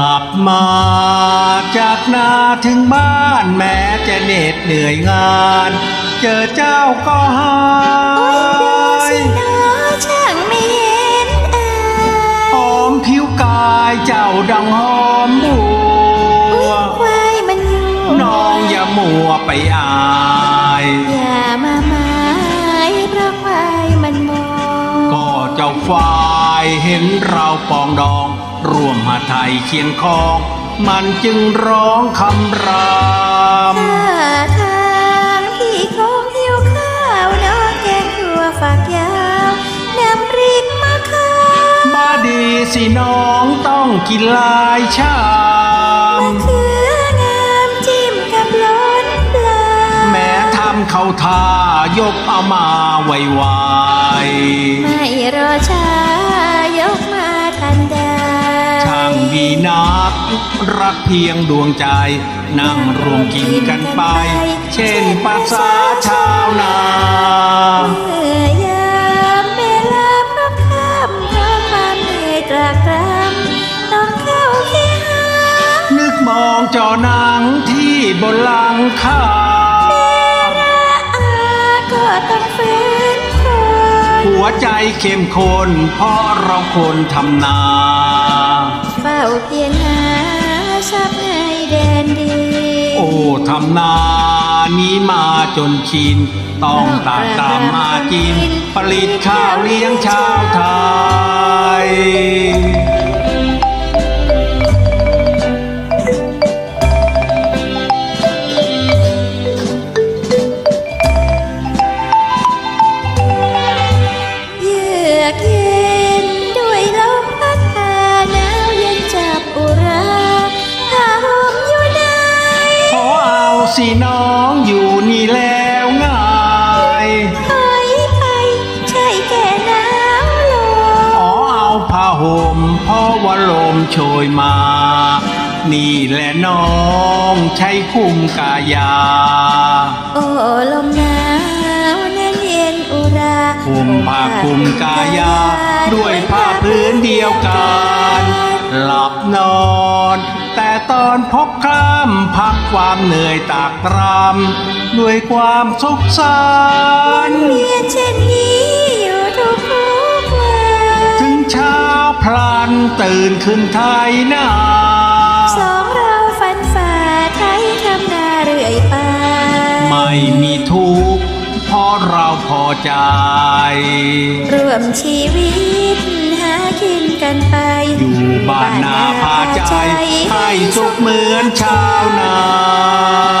มาจากนาถึงบ้านแม้จะเหน็ดเหนื่อยงาน เจอเจ้าก็หาโอ้ยดูสิยเนาะช่างไม่เห็นอายหอมผิวกายเจ้าดังหอมบัอุ๊วยควายมันอยู่น้องอย่ามัวไปอาย อย่ามาหมายเพราะควายมันมองก็เจ้าฝ่าย เห็นเราปองดอง ร่วมหาไทยเคียงคอง มันจึงร้องคำรามท่าทางที่คงหิวข้าวน้องแกงขัวฝักยาวน้ำพริกมะขามมาดีสิน้องต้องกินหลายชามมะเขืองามจิ้มกับล้นปลาแม้ทำเขาท่า ยกเอามาไวไวไม่รอช้ายกมาทันใดช่างดีนักรักเพียงดวงใจ นั่งรวมกินกันไป เช่นภาษาชาวนาเมื่อยามเวลาพระค่ำเพราะความเหนื่อยตรากตรำต้องเข้าแค่หานึกมองจอหนังที่บนหลังคาอาก็ ต้องฝืนทนหัวใจเข้มข้นเพราะเราคนทำนาเฝ้าเพียงหาทรัพย์ในแดนดินโอ้ทำนานี้มาจนชิน ต้องตากตามมากิน ผลิตข้าวเลี้ยงชาวไทย อกเย็นด้วยลมพัดพาหนาวเย็นจับอุราผ้าห่มอยู่ไหนขอเอาสิน้องอยู่นี่แล้วง่ายถอยไปใช่แก่หนาวลมขอเอาผ้าห่มเพราะว่าลมโชยมา นี่แหละน้องใช้คุ้มกายา คุมผ้าคลุมกายา ด้วยผ้าพื้นเดียวกัน หลับนอน แต่ตอนพบครำพักความเหนื่อยตากตรำด้วยความสุขสันต์เวียนเช่นนี้อยู่ทุกทุกๆวันถึงเช้าพลันตื่นขึ้นไทยนา เพราะเราพอใจ ร่วมชีวิตหากินกันไป อยู่บ้านนาพาใจ ให้สุขเหมือนชาวนา